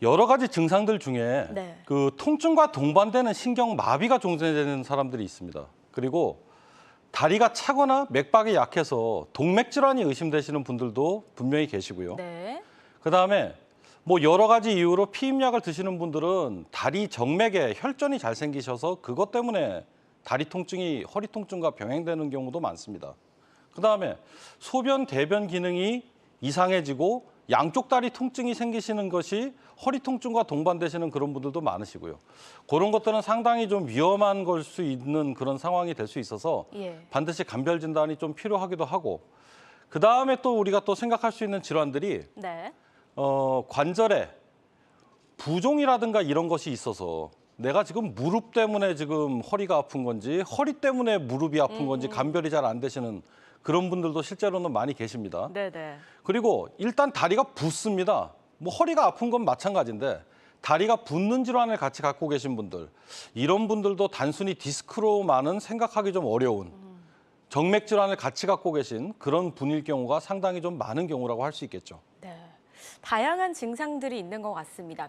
여러 가지 증상들 중에 네. 그 통증과 동반되는 신경 마비가 존재되는 사람들이 있습니다. 그리고 다리가 차거나 맥박이 약해서 동맥 질환이 의심되시는 분들도 분명히 계시고요. 네. 그다음에 뭐 여러 가지 이유로 피임약을 드시는 분들은 다리 정맥에 혈전이 잘 생기셔서 그것 때문에 다리 통증이 허리 통증과 병행되는 경우도 많습니다. 그다음에 소변 대변 기능이 이상해지고 양쪽 다리 통증이 생기시는 것이 허리 통증과 동반되시는 그런 분들도 많으시고요. 그런 것들은 상당히 좀 위험한 걸 수 있는 그런 상황이 될 수 있어서 예. 반드시 감별 진단이 좀 필요하기도 하고 그 다음에 또 우리가 또 생각할 수 있는 질환들이 네. 어, 관절에 부종이라든가 이런 것이 있어서 내가 지금 무릎 때문에 지금 허리가 아픈 건지 허리 때문에 무릎이 아픈 건지 감별이 잘 안 되시는 그런 분들도 실제로는 많이 계십니다. 네, 네. 그리고 일단 다리가 붓습니다. 뭐 허리가 아픈 건 마찬가지인데 다리가 붓는 질환을 같이 갖고 계신 분들 이런 분들도 단순히 디스크로만은 생각하기 좀 어려운 정맥 질환을 같이 갖고 계신 그런 분일 경우가 상당히 좀 많은 경우라고 할 수 있겠죠. 네. 다양한 증상들이 있는 것 같습니다.